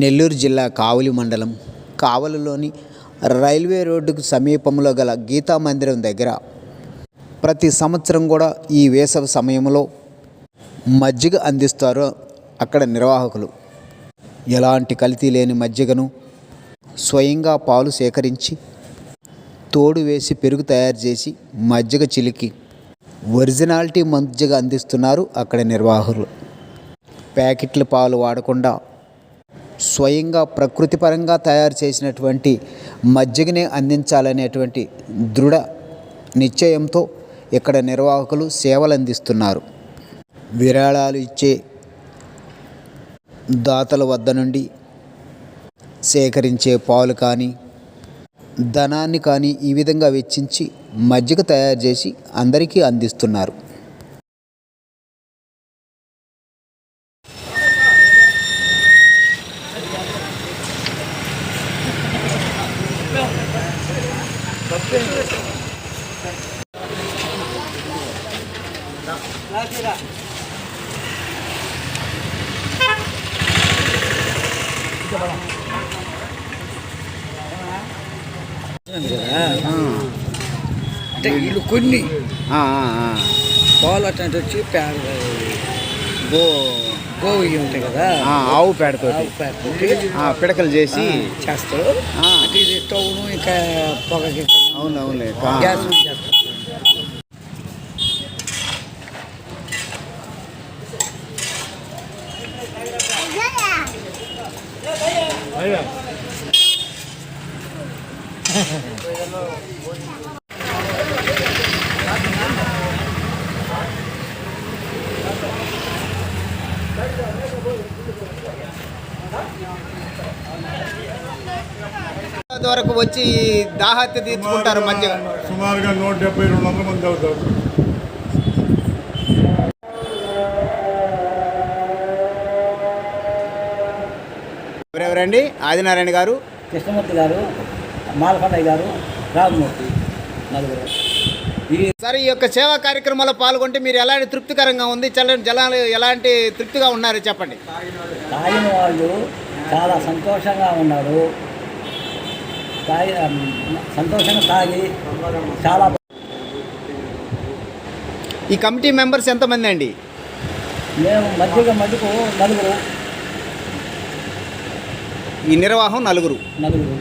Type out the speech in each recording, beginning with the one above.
నెల్లూరు జిల్లా కావలి మండలం కావలిలోని రైల్వే రోడ్డుకు సమీపంలో గల గీతా మందిరం దగ్గర ప్రతి సంవత్సరం కూడా ఈ వేసవి సమయంలో మజ్జిగ అందిస్తారు అక్కడ నిర్వాహకులు. ఎలాంటి కల్తీ లేని మజ్జిగను స్వయంగా పాలు సేకరించి తోడు వేసి పెరుగు తయారు చేసి మజ్జిగ చిలికి ఒరిజినాలిటీ మజ్జిగ అందిస్తున్నారు అక్కడ నిర్వాహకులు. ప్యాకెట్ల పాలు వాడకుండా స్వయంగా ప్రకృతిపరంగా తయారు చేసినటువంటి మజ్జిగనే అందించాలనేటువంటి దృఢ నిశ్చయంతో ఇక్కడ నిర్వాహకులు సేవలు అందిస్తున్నారు. విరాళాలు ఇచ్చే దాతల వద్ద నుండి సేకరించే పాలు కానీ ధనాన్ని కానీ ఈ విధంగా వెచ్చించి మజ్జిగ తయారు చేసి అందరికీ అందిస్తున్నారు. అంటే వీళ్ళు కొన్ని ఆ, ఆ, ఆ. పాలు అట్లాంటి వచ్చి ప్యా- గో గోవు ఉంటాయి కదా. ఆవు ఆ, పిడకలు చేసి. చేస్తారు. ఇది స్టవ్ను ఇంకా పొగకి అవును అవునులే. గ్యాస్ మీద వరకు వచ్చి దాహత్య తీర్చుకుంటారు మజ్జిగ సుమారుగా నూట డెబ్బై రెండు వందల మంది అవుతారు. ఎవరెవరండి? ఆదినారాయణ గారు. కృష్ణమూర్తి గారు మాలకొండయ్య గారు రామమూర్తి నలుగురు. ఈ సరే ఈ యొక్క సేవా కార్యక్రమాల్లో పాల్గొంటే మీరు ఎలాంటి తృప్తికరంగా ఉంది? చల్ల జలాలు ఎలాంటి తృప్తిగా ఉన్నారు? చెప్పండి. తాగిన వాళ్ళు చాలా సంతోషంగా ఉన్నారు. తాగి సంతోషంగా తాగి చాలా ఈ కమిటీ మెంబర్స్ ఎంతమంది అండి? మేము మధ్యగ మధ్యకు నలుగురు. ఈ నిర్వాహం నలుగురు. నలుగురు.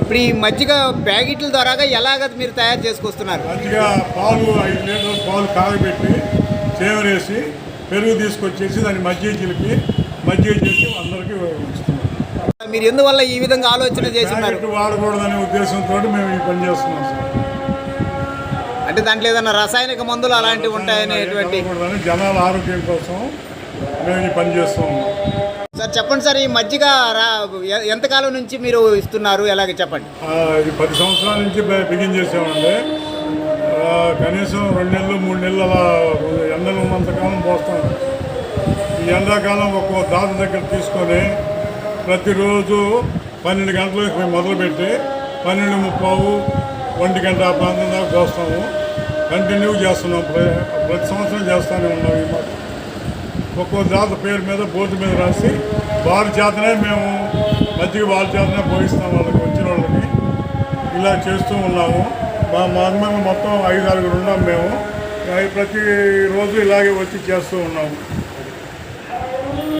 ఇప్పుడు ఈ మజ్జిగ ప్యాకెట్ల ద్వారా ఎలాగ మీరు తయారు చేసుకొస్తున్నారు? మంచిగా పాలు ఐదు లీటర్ల పాలు కాగబెట్టి చేవరేసి పెరుగు తీసుకొచ్చేసి దాన్ని మజ్జిగ చిలిపి మజ్జిగ చేసి అందరికీ ఇస్తున్నాం మీరు ఎందువల్ల ఈ విధంగా ఆలోచన ప్యాకెట్ వాడకూడదనే ఉద్దేశంతో మేము ఈ పని చేస్తున్నాం సార్. అంటే దాంట్లో ఏదైనా రసాయనిక మందులు అలాంటివి ఉంటాయనేటువంటి జనాల ఆరోగ్యం కోసం మేము ఈ పని చేస్తూ ఉన్నాం సార్ చెప్పండి సార్ ఈ ఎ- ఎంతకాలం నుంచి మీరు ఇస్తున్నారు? ఎలాగ చెప్పండి. ఇది పది సంవత్సరాల నుంచి బిగిన్ చేసామండి కనీసం రెండు నెలలు మూడు నెలలు అలా ఎండలు ఉన్నంతకాలం పోస్తాం ఈ ఎండాకాలం ఒక్కో దాత దగ్గర తీసుకొని ప్రతిరోజు పన్నెండు గంటలకు మేము మొదలుపెట్టి పన్నెండు ముప్పావు ఒంటి గంట ఆ ప్రాంతం దాకా చూస్తాము కంటిన్యూ చేస్తున్నాం. ప్ర- ప్రతి సంవత్సరం చేస్తూనే ఉన్నాం ఈ మాట ఒక్కో జాత పేరు మీద బోర్డు మీద రాసి వారి చేతనే మేము మజ్జిగ వారి చేతనే పోయిస్తాం వాళ్ళకి వచ్చిన వాళ్ళకి. ఇలా చేస్తూ ఉన్నాము. మా మార్మల్ మొత్తం ఐదు ఆరుగురు ఉన్నాం మేము. ప్రతిరోజు ఇలాగే వచ్చి చేస్తూ ఉన్నాము.